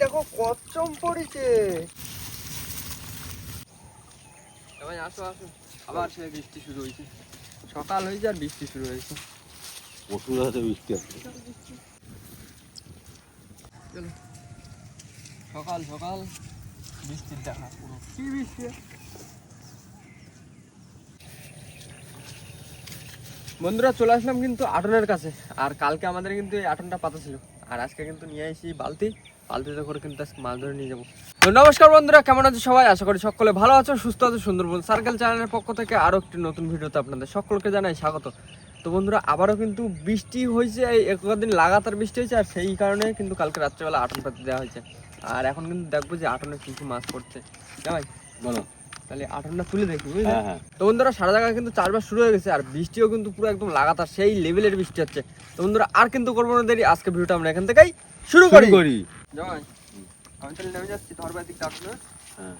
দেখো কচ্চম পড়েছে। আসো আসো। আবার সে বৃষ্টি শুরু হয়েছে। সকাল হয়েছে আর বৃষ্টি শুরু হয়েছে। প্রচুর হাতে বৃষ্টি আছে চলো। সকাল সকাল। বৃষ্টির দেখা পুরো। কি বৃষ্টি? বন্ধুরা চলে আসলাম কিন্তু আটনের কাছে। আর কালকে আমাদের কিন্তু এই আটনটা পাতা ছিল। আর আজকে কিন্তু নিয়ে আসি বালতি। বালতিতে করে কিন্তু আজকে মাছ ধরে নিয়ে যাব। তো নমস্কার বন্ধুরা কেমন আছে সবাই? আশা করি সকলে ভালো আছো সুস্থ আছো সুন্দরবন সার্কেল চ্যানেলের পক্ষ থেকে আরও একটি নতুন ভিডিওতে আপনাদের সকলকে জানাই স্বাগত। তো বন্ধুরা আবারও কিন্তু বৃষ্টি হয়েছে এই একদিন লাগাতার বৃষ্টি হয়েছে আর সেই কারণে কিন্তু কালকে রাত্রেবেলা আটন পাতি দেওয়া হয়েছে। আর এখন কিন্তু দেখব যে আটনে কি কি মাছ পড়ছে। ভাই? বলো। তাহলে আটনটা তুলে দেখি বুঝলি? হ্যাঁ হ্যাঁ। তো বন্ধুরা সারা জায়গায় কিন্তু চারবার শুরু হয়ে গেছে আর বৃষ্টিও কিন্তু পুরো একদম লাগাতার সেই লেভেলের বৃষ্টি হচ্ছে। তো বন্ধুরা আর কিন্তু করব না দেরি আজকে ভিডিওটা আমরা এখান থেকেই শুরু করি। শুরু করি জামাই আমি তাহলে নেমে যাচ্ছি ধরবার দিকটা আপনার হ্যাঁ।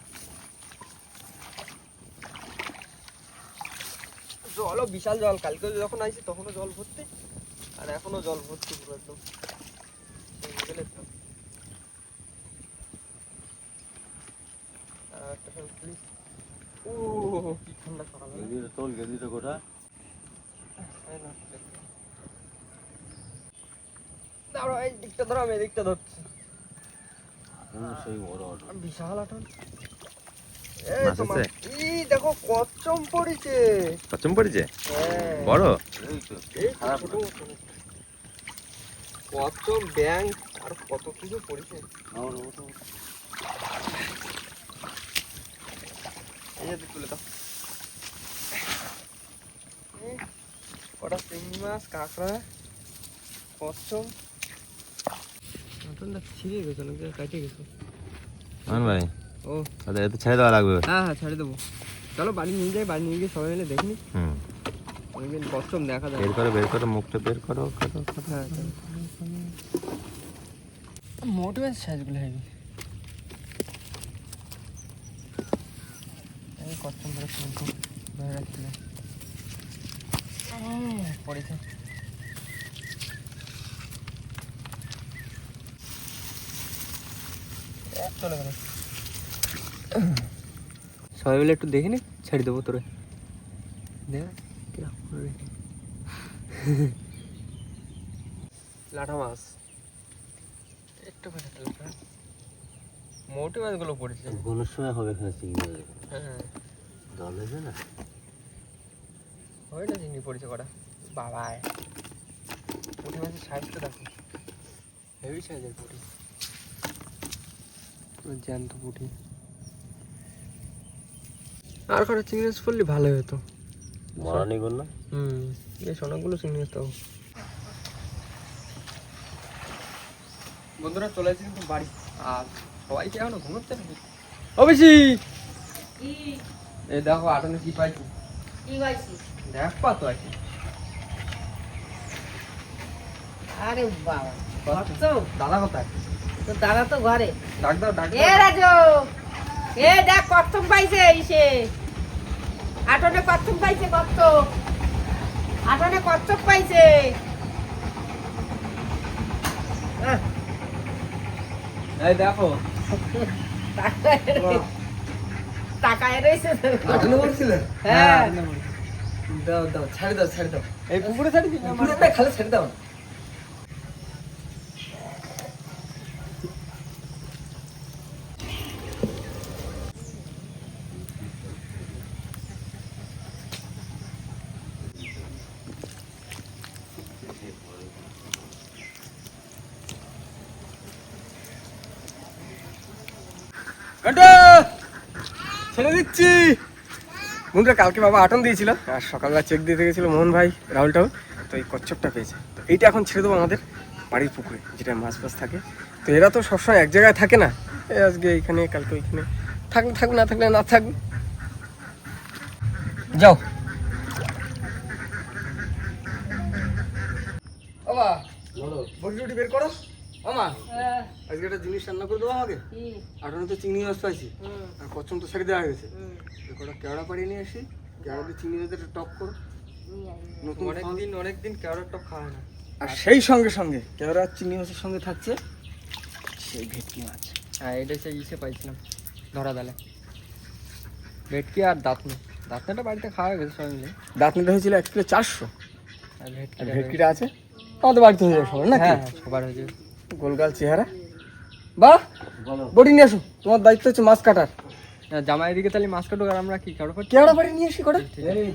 জলও বিশাল জল কালকে যখন আইছি তখনও জল ভর্তি আর এখনও জল ভর্তি পুরো একদম। ও কি ঠান্ডা সকাল। গোটা। এই না, দাঁড়াও, এই দিকটা ধরো আমি এই দিকটা ধরছি। সেই বড় বিশাল আটন দেখো কচ্চম পড়েছে। পচম পড়েছে? হ্যাঁ। বড়। কচ্চম ব্যাং আর কত কিছু পড়েছে। আমার মতো। এই তুলে দাও। কটা চিংড়ি মাছ কাঁকড়া কচ্চম আটনটা ছিঁড়ে গেছে নাকি কাটে গেছে। মান ভাই ও। তাহলে এতে ছেড়ে দেওয়া লাগবে। হ্যাঁ হ্যাঁ ছেড়ে দেবো। চলো বাড়ি নিয়ে যাই বাড়ি নিয়ে গিয়ে সবাই মিলে দেখিনি হুম। অনেকদিন কচ্চম দেখা যায় বের করো বের করো মুখটা বের করো করো করো। হ্যাঁ মোটে মাছ সাইজগুলো হেভি এই কচ্চম ধরে উম, পড়েছে। চলে গেল সবাই মিলে একটু দেখিনি ছেড়ে দেবো তোরে। দেখ লাঠা মাছ। একটু মোটে মাছগুলো পড়েছে। কোনো সময় হবে এখানে চিংড়ি মাছ হ্যাঁ। জল হয়েছে না? হয় না চিংড়ি পড়েছে কটা। বাবা পুঁটি মাছের সাইজটা দেখো। হেভি সাইজের পুঁটি। জ্যান্ত পুঁটি। আর কটা চিংড়ি মাছ পড়লে ভালোই হতো। মরানি না। হুম বেশ অনেকগুলো চিংড়ি মাছ তো। বন্ধুরা চলে কিন্তু বাড়ি। আর সবাই কি এখনও ঘুমোচ্ছে নাকি? অবশ্যই এই দেখো আটনে কি পাইছি? কি পাইছি? দেখ পাতো আছে। আরে বাবা। কত দাদা কোথায়? তো দাদা তো ঘরে। ডাক দাও ডাক এ রাজু এ দেখ পাইছে আটনে পাইছে কত আটনে কচ্ছপ পাইছে। এই দেখো। রয়েছে। আটনে হ্যাঁ। দাও দাও ছাড়ে দাও ছাড়ে দাও। এই পুকুরে ছাড়ি না খালি ছেড়ে দাও ছেড়ে দিচ্ছি বন্ধুরা, কালকে বাবা আটন দিয়েছিল। আর সকালবেলা চেক দিতে গেছিল মোহন ভাই, রাহুল রাহুলটাও তো এই কচ্ছপটা পেয়েছে। তো এইটা এখন ছেড়ে দেবো আমাদের বাড়ির পুকুরে, যেটা মাছ ফাছ থাকে। তো এরা তো সবসময় এক জায়গায় থাকে না। আজকে এইখানে, কালকে ওইখানে। থাকলে থাক, না থাকলে না থাক। যাও। বাবা বটি বের করো। হ্যাঁ, আজকে একটা জিনিস রান্না করে দেবো আমাকে? কি? আটনে তো চিংড়ি মাছ পাইছি। আর কচ্ছম তো ছেড়ে দেওয়া কটা কেওড়া পাড়িয়ে নিয়ে আসি। কেওড়া দিয়ে চিংড়ি মাছের টক করো। নতুন অনেক দিন অনেক দিন কেওড়ার টক খাওয়া হয় না। আর সেই সঙ্গে সঙ্গে কেওড়া আর চিংড়ি মাছের সঙ্গে থাকছে সেই ভেটকি মাছ। হ্যাঁ এটা সেই ইসে পাইছিলাম ধরা দালে ভেটকি আর দাঁতনে। দাঁতনেটা বাড়িতে খাওয়া গেছে সবাই মিলে। দাঁতনিটা হয়েছিল এক কিলো চারশো। আর ভেটকি ভেটকিটা আছে? আমাদের বাড়িতে হয়ে যাবে সবার নাকি? হ্যাঁ হ্যাঁ, সবার হয়েছে গোলগাল চেহারা। বাহ বডি নিয়ে আসো তোমার দায়িত্ব হচ্ছে মাছ কাটার। জামাই দিকে তাহলে মাছ কাটুক আর আমরা কি কাটো করছি কেওড়া বাড়ি নিয়ে আসি করে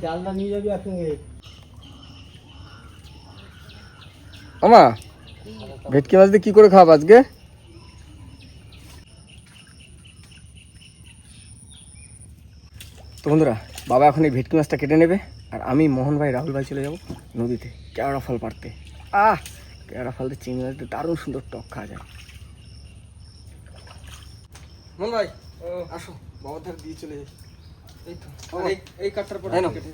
জালটা নিয়ে যাবি একসঙ্গে আমা ভেটকি মাছ দিয়ে কি করে খাওয়াবো আজকে? তো বন্ধুরা বাবা এখন এই ভেটকি মাছটা কেটে নেবে আর আমি মোহন ভাই রাহুল ভাই চলে যাব নদীতে কেওড়া ফল পাড়তে। আহ! কেওড়া ফল দিয়ে চিংড়ি মাছ দারুণ সুন্দর টক খাওয়া যায়। মন ভাই আসো বাবা ধার দিয়ে চলে যাই। এই তো এই কাঠটার পরে কেটে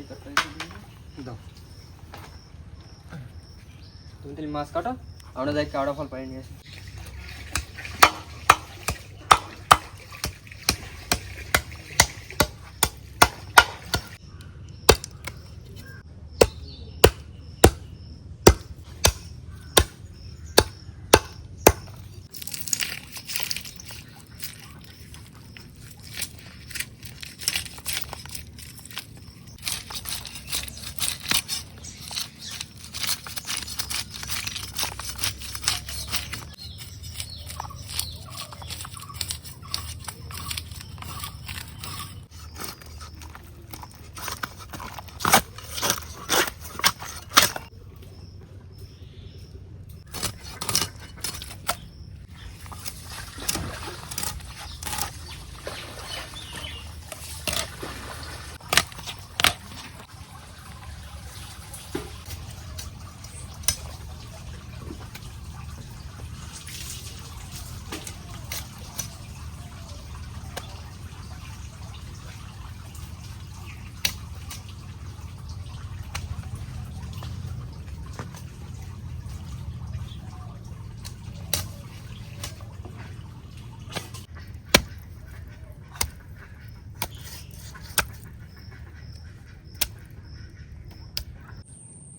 এই কাঠটা। দাও। তুমি তাহলে মাছ কাটো আমরা যাই কাওড়া ফল পাই নিয়ে আসি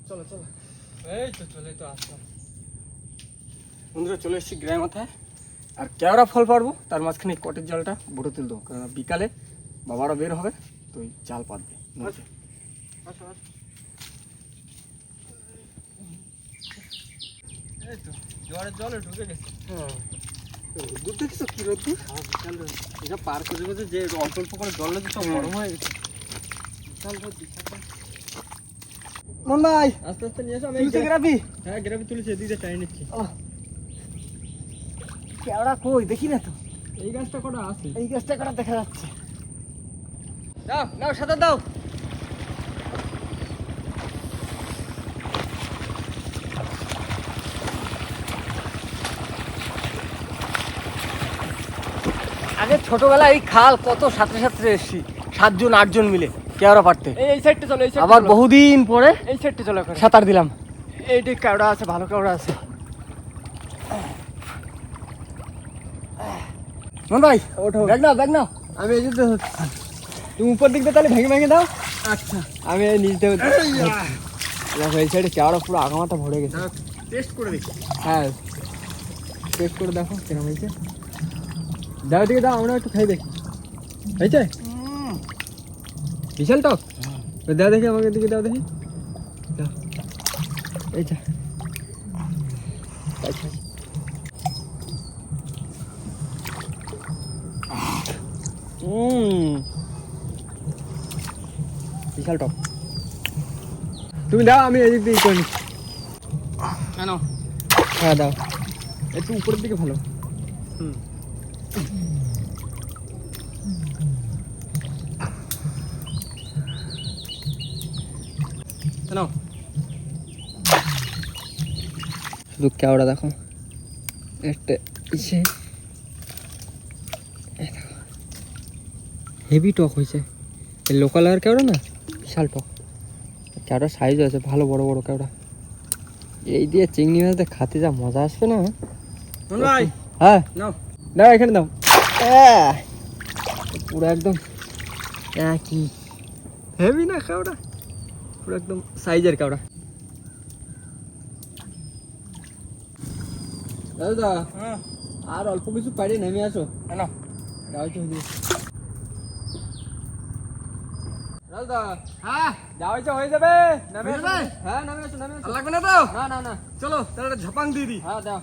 চলো চলো এই তো চলে তো আসলাম। বন্ধুরা চলে এসেছি গ্রামের মাথায়। আর কেওড়া ফল পারব তার মাঝখানে এই কটের জলটা বুড়ো তুল দেবো। কারণ বিকালে বাবারা বের হবে তো ওই জাল পাতবে নদীতে। আসো আসো এই তো জোয়ারের জলে ঢুকে গেছে। হ্যাঁ। রোদ্দুর দেখছ কি রোদ্দুর এটা পার করে যে অল্প অল্প করে জল লাগে সব গরম হয়ে গেছে। বিশাল রোদ, বিশাল মন ভাই আস্তে আস্তে নিয়ে এসো আমি তুলতে গ্রাবি হ্যাঁ তুলেছি এদিকে টাই নিচ্ছি। কেওড়া কই? দেখি না তো। এই গাছটা কটা আছে? এই গাছটা কটা দেখা যাচ্ছে। দাও নাও সাদা দাও। আগে ছোটবেলায় এই খাল কত সাঁতরে সাঁতরে এসছি সাতজন আটজন মিলে। কেওড়া পারতে? এই এই সাইডটা চলো এই আবার বহুদিন পরে এই সাইডটা চলো সাঁতার দিলাম। এইটি কেওড়া আছে ভালো কেওড়া আছে। মন ভাই ওঠো। ব্যাগ নাও ব্যাগ নাও। আমি এই যে তুমি উপর দিক দিয়ে তাহলে ভেঙে ভেঙে দাও। আচ্ছা। আমি এই নিচ দিয়ে দেখো এই সাইডে কেওড়া পুরো আগামাটা ভরে গেছে। টেস্ট করে দেখি। হ্যাঁ। টেস্ট করে দেখো কেরম হয়েছে। দাও দিকে দাও আমরা একটু খাই দেখি। হয়েছে? বিশাল টক তো দাও দেখি আমাকে দিকে দাও দেখি। দাও এইটা আচ্ছা বিশাল টক তুমি দাও আমি এদিক দিয়ে করে কেন? হ্যাঁ দাও। একটু উপরের দিকে ভালো হুম। কেন শুধু কেওড়া দেখো। একটা ইসে। হেভি টক হয়েছে। লোকাল আর কেওড়া না? বিশাল টক। কেওড়া সাইজও আছে ভালো বড় বড় কেওড়া। এই দিয়ে চিংড়ি মাছটা খাতে যা মজা আসবে না? ভাই হ্যাঁ। নাও। দাও এখানে দাও! পুরো একদম কি হেভি না কেওড়া? পুরো একদম সাইজের কেওড়া দাদা হ্যাঁ। আর অল্প কিছু পাইলে নেমে আসো। হ্যাঁ হয়ে না চলো তাহলে দিয়ে দিই। হ্যাঁ দাও।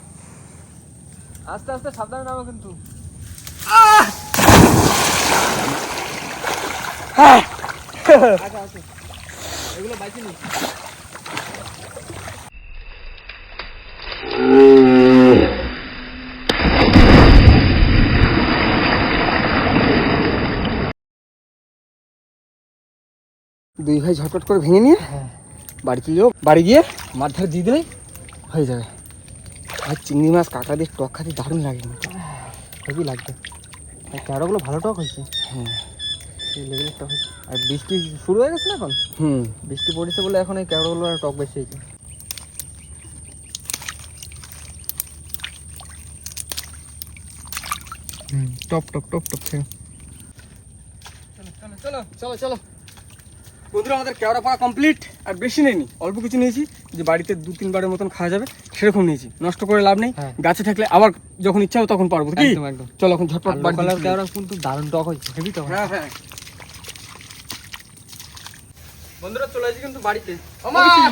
আস্তে আস্তে সাবধানে নামো কিন্তু। আচ্ছা আচ্ছা। দুই ভাই ঝটপট করে ভেঙে নিয়ে বাড়ি চলে যাও। বাড়ি গিয়ে মাছ ধারে দিয়ে দিলেই হয়ে যাবে। আর চিংড়ি মাছ কাঁকড়া দিয়ে টক খাতে দারুণ লাগে হেভি লাগবে? আর ক্যারোগুলো ভালো টক হয়েছে। হুম আর বৃষ্টি শুরু হয়ে গেছে না এখন? হুম। বৃষ্টি পড়েছে বলে এখন এই ক্যারোগুলো টক বেশি হয়েছে। হুম টপ টপ টপ টপ খেয়ে চলো চলো চলো বন্ধুরা আমাদের কেওড়া পাড়া কমপ্লিট আর বেশি নেইনি। অল্প কিছু নিয়েছি যে বাড়িতে দু তিনবারের মতন খাওয়া যাবে সেরকম নিয়েছি। নষ্ট করে লাভ নেই। হ্যাঁ। গাছে থাকলে আবার যখন ইচ্ছা হবে তখন পারব কি চলো এখন ঝটপট আর কিন্তু দারুণ টক হয়েছে হেভি টক। হ্যাঁ হ্যাঁ। বন্ধুরা চলে আসি কিন্তু বাড়িতে। হ্যাঁ।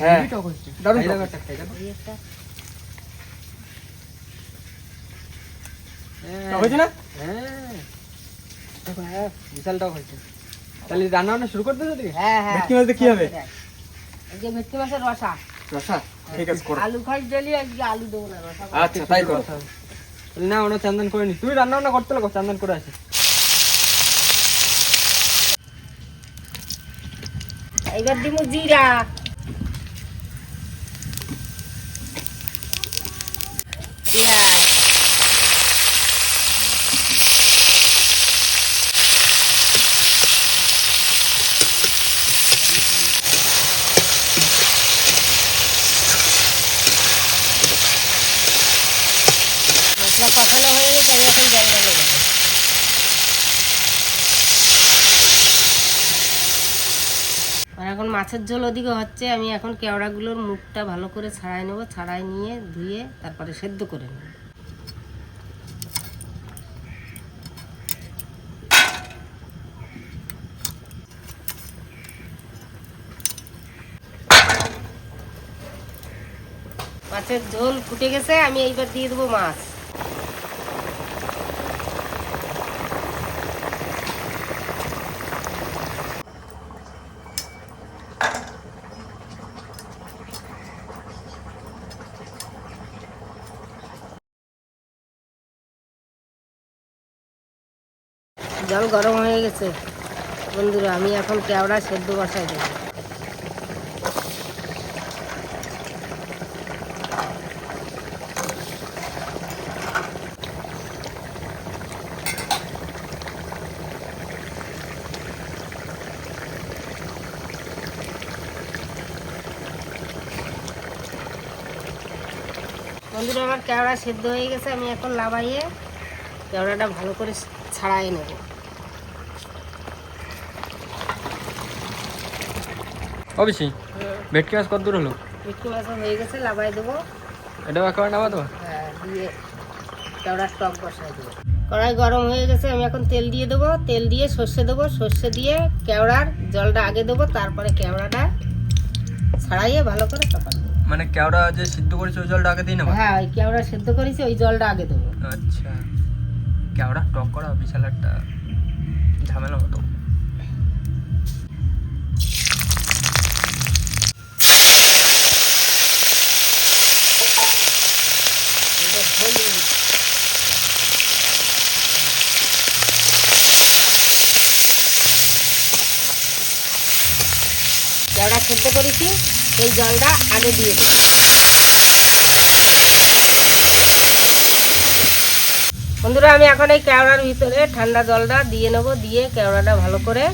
হ্যাঁ। হ্যাঁ, বিশাল টক হয়েছে। তাহলে রান্না বান্না শুরু করতে হ্যাঁ হ্যাঁ। ভেটকি মাছ কি হবে? এই যে ভেটকি মাছের রসা। রসা? ঠিক আছে করো। আলু খাই ডেলি আজকে আলু দেবো না রসা আচ্ছা তাই করো না ওনা চান্দন করে নি। তুমি রান্না বান্না করতে লাগো চান্দন করে আসি। এইবার দিব জিরা। পেঁয়াজ মশলা কষানো হয়ে গেছে আমি এখন জল দেবো আর এখন মাছের ঝোল ওদিকে হচ্ছে, আমি এখন কেওড়াগুলোর মুখটা ভালো করে ছাড়াই নেব, ছাড়াই নিয়ে ধুয়ে তারপরে সেদ্ধ করে নেব। মাছের ঝোল ফুটে গেছে, আমি এইবার দিয়ে দেবো মাছ। জল গরম হয়ে গেছে। বন্ধুরা, আমি এখন কেওড়া সেদ্ধ বসাই দেবো। বন্ধুরা, আমার কেওড়া সেদ্ধ হয়ে গেছে। আমি এখন লাবাইয়ে কেওড়াটা ভালো করে ছাড়াই নেব। অবশ্যই। ভেটকি মাছ কত দূর হলো? একটু মাছ হয়ে গেছে লাবাই দেবো। এটাও একেবারে নামা দেবো হ্যাঁ, দিয়ে কেওড়ার টক বসাই দেবো। কড়াই গরম হয়ে গেছে আমি এখন তেল দিয়ে দেবো। তেল দিয়ে সর্ষে দেবো সর্ষে দিয়ে কেওড়ার জলটা আগে দেবো তারপরে কেওড়াটা ছাড়াইয়ে ভালো করে চাপান মানে কেওড়া যে সিদ্ধ করেছে ওই জলটা আগে দিই না হ্যাঁ ওই কেওড়া সেদ্ধ করেছি ওই জলটা আগে দেবো। আচ্ছা। কেওড়া টক করা বিশাল একটা ঝামেলা হতো কেওড়া সেদ্ধ করেছি এই জলটা আগে দিয়ে দেবো। বন্ধুরা আমি এখন এই কেওড়ার ভিতরে ঠান্ডা জলটা দিয়ে নেব দিয়ে কেওড়াটা ভালো করে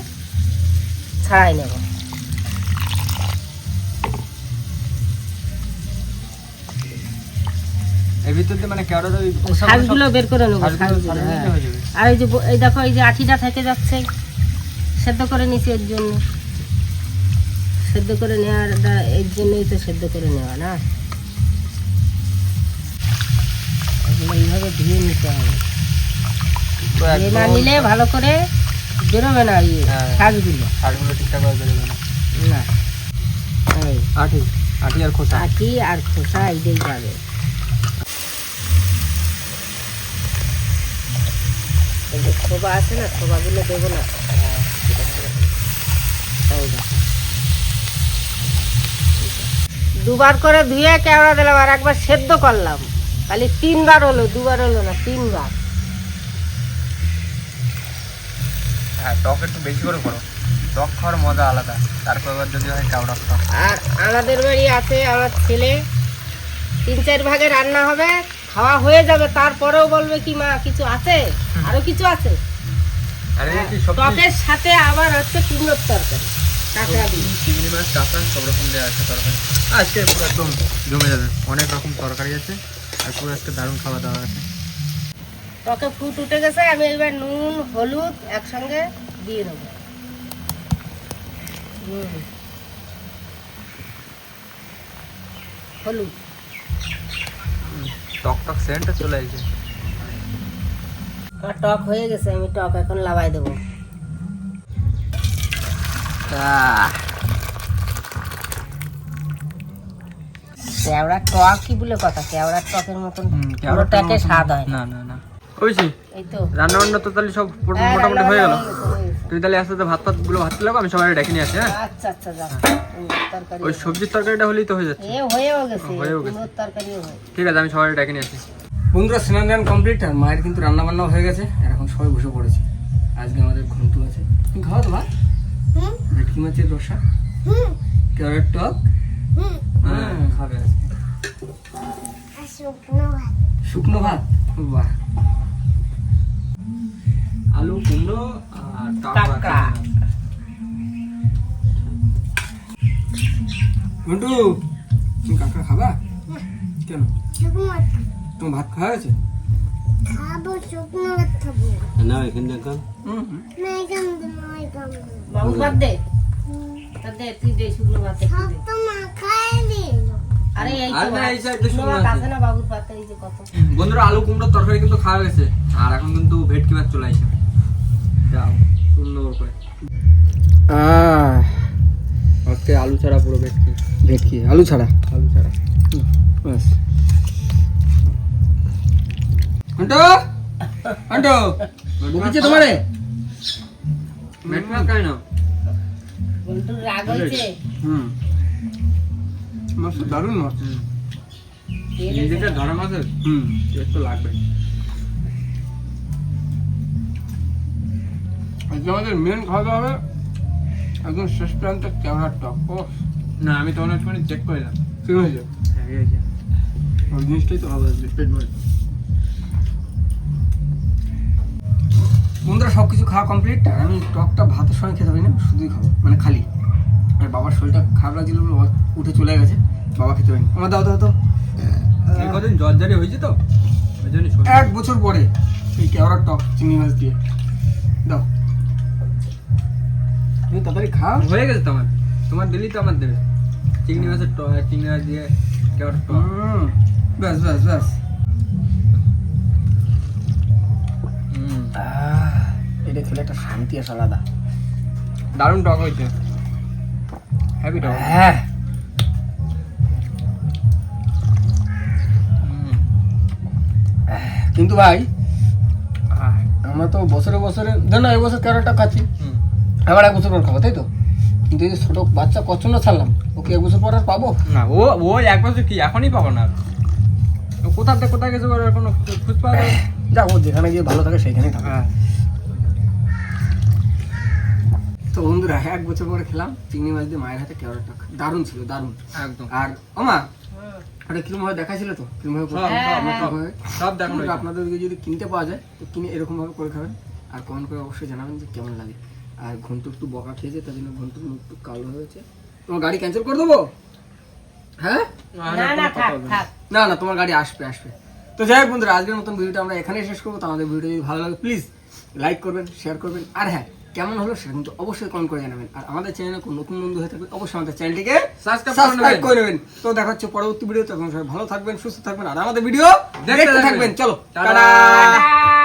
ছাড়াই নেব। মানে বের করে নেব আর এই যে এই দেখো এই যে আঠিটা থেকে যাচ্ছে সেদ্ধ করে নিছি এর জন্য। সেদ্ধ করে নেওয়াটা এর জন্যই তো সেদ্ধ করে নেওয়া না? এগুলো এইভাবে ধুয়ে নিতে হবে। ধুয়ে না নিলে ভালো করে বেরোবে না ইয়ে হ্যাঁ। শাকগুলো শাকগুলো ঠিকঠাক বেরোবে না। না। আঠি আঠি আর খোসা। আটি আর খোসা এইটাই যাবে। খোবা আছে না খোবাগুলো দেবো না এই দেখো। দুবার করে ধুয়ে কেওড়া দিলাম আর একবার সেদ্ধ করলাম। খালি তিনবার হলো দুবার হলো না তিনবার। হ্যাঁ টক একটু বেশি করে করো। টক খাওয়ার মজা আলাদা তারপর যদি হয় কাউডা আর আমাদের বাড়ি আছে আমার ছেলে। তিন চার ভাগে রান্না হবে খাওয়া হয়ে যাবে তারপরেও বলবে কি মা কিছু আছে? আরও কিছু আছে? সবজি? টকের সাথে আবার হচ্ছে কুমড়োর তরকারি। চিংড়ি মাছ কাঁকড়া সব রকম দেওয়া আছে তরকারি। আজকে পুরো একদম জমে যাবে। অনেক রকম তরকারি আছে আর পুরো আজকে দারুণ খাওয়া দাওয়া আছে। টকে ফুট উঠে গেছে আমি এবার নুন হলুদ একসঙ্গে দিয়ে দেবো। হলুদ। টক টক সেন্টটা চলে আসছে টক হয়ে গেছে আমি টক এখন লাগাই দেবো। কেওড়া টক কি বলে কথা? কেওড়া টকের মতন পুরো স্বাদ হয় না। না না না। ওইছি এই তো। রান্না বান্না তো তাহলে সব হ্যাঁ, মোটামুটি হয়ে গেল। রান্না বান্না হয়ে গেছে, তুই তাহলে আস্তে আস্তে ভাত ফাতগুলো ভাত লাগো আমি সবাই ডেকে নিয়ে আসি হ্যাঁ? আচ্ছা আচ্ছা যা। তরকারি ওই সবজির তরকারিটা হলেই তো হয়ে যাচ্ছে। এ হয়েও গেছে। হয়েও গেছে। তরকারিও হয় ঠিক আছে আমি সবাই ডেকে নিয়ে আসি। বন্ধুরা স্নান কমপ্লিট আর মায়ের কিন্তু রান্না বান্নাও হয়ে গেছে। এখন সবাই বসে পড়েছে। আজকে আমাদের ঘন্টু আছে। তুমি খাওয়া তো ভাত ভেটকি মাছের রসা ক্যারেট টক? হ্যাঁ খাবে শুকনো ভাত। বাহ। আলু কুমড়ো আর কাঁকড়া। ঘন্টু তুমি কাঁকড়া খাবা? কেন? তোমার ভাত খাওয়া গেছে না এখান দেখো হুম হুম। বাবু ভাত দে। দে তুই দে শুকনো ভাত একটু দে। আরে এই তো না, ভাত, এই side দিয়ে শুকনো শুকনো ভাত আছে। আছে না বাবুর পাতে এই যে কত? বন্ধুরা আলু কুমড়োর তরকারি কিন্তু খাওয়া গেছে আর এখন কিন্তু ভেটকি মাছ চলে আসে। যাও সুন্দর করে। আজকে আলু ছাড়া পুরো ভেটকি। ভেটকি আলু ছাড়া? আলু ছাড়া। বকিছে তোমারে? ভেটকি মাছ খাই না। বন্ধুর রাগ হয়েছে? হুম। মাছ দারুণ মাছ। নিজেকে ধরা মাছের হুম একটু লাগবে। আজকে আমাদের মেন খাওয়া দাওয়া হবে একদম শেষ প্রান্তে ক্যামেরার টপ। ও না আমি তখন একটুখানি চেক করলাম ঠিক হয়েছে হ্যাঁ জিনিসটাই তো হবে। পেট ভরে বন্ধুরা সব কিছু খাওয়া কমপ্লিট আর আমি টকটা ভাতের সঙ্গে খেতে পারি না শুধুই খাব মানে খালি। আর বাবার শরীরটা খারাপ লাগছিল উঠে চলে গেছে বাবা খেতে পারিনি। আমার দাও দাও তো কদিন জ্বর জারি হয়েছে তো? এক বছর পরে এই কেওড়ার টক চিংড়ি মাছ দিয়ে। দাও। তুমি তাড়াতাড়ি খাও। হয়ে গেছে তো আমার তোমার দিলি তো আমার দেবে। চিংড়ি মাছের ট- চিংড়ি মাছ দিয়ে কেমন টক। ব্যাস ব্যাস ব্যাস। এটা খেলে একটা শান্তি আছে আলাদা। দারুণ টক হয়েছে হ্যাপি টক হ্যাঁ। কিন্তু ভাই আমরা তো বছরে বছরে ধর না এবছর ক্যারেটটা খাচ্ছি। আবার এক বছর পর খাব তাই তো? কিন্তু এই ছোট বাচ্চা কচন্ড ছাড়লাম ওকে এক বছর পর আর পাবো? না ও ও এক বছর কি এখনই পাবো না? ও কোথা থেকে কোথায় গেছে কোনো খুঁজ পাওয়া যাবে যাক ও যেখানে গিয়ে ভালো থাকে সেইখানেই থাকবে তো বন্ধুরা এক বছর পরে খেলাম চিংড়ি মাছ দিয়ে মায়ের হাতে কেওড়াটা দারুণ ছিল দারুণ। একদম। আর ওমা ওটা কিরম ভাবে দেখাছিল তো? কিরম ভাবে সব, হয়, দেখানো বন্ধুরা, আপনাদের যদি কিনতে পাওয়া যায় তো কিনে এরকম ভাবে করে খাবেন। আর কমেন্ট করে অবশ্যই জানাবেন যে কেমন লাগে। আর ঘন্টু একটু বকা খেয়েছে তার জন্য ঘন্টুর মুখ একটু কালো হয়েছে। তোমার গাড়ি ক্যান্সেল করে দেবো? হ্যাঁ? না না থাক থাক না। না তোমার গাড়ি আসবে আসবে। তো যাই হোক বন্ধুরা আজকের মতন ভিডিওটা আমরা এখানেই শেষ করব। তো আমাদের ভিডিও যদি ভালো লাগে প্লিজ লাইক করবেন শেয়ার করবেন। আর হ্যাঁ কেমন হলো সেটা কিন্তু অবশ্যই কমেন্ট করে জানাবেন আর আমাদের চ্যানেলে কোনো নতুন বন্ধু হয়ে থাকবে অবশ্যই আমাদের চ্যানেলটিকে সাবস্ক্রাইব নেবেন। করে নেবেন তো দেখা হচ্ছে পরবর্তী ভিডিও তখন সবাই ভালো থাকবেন সুস্থ থাকবেন আর আমাদের ভিডিও দেখতে থাকবেন। চলো টাটা।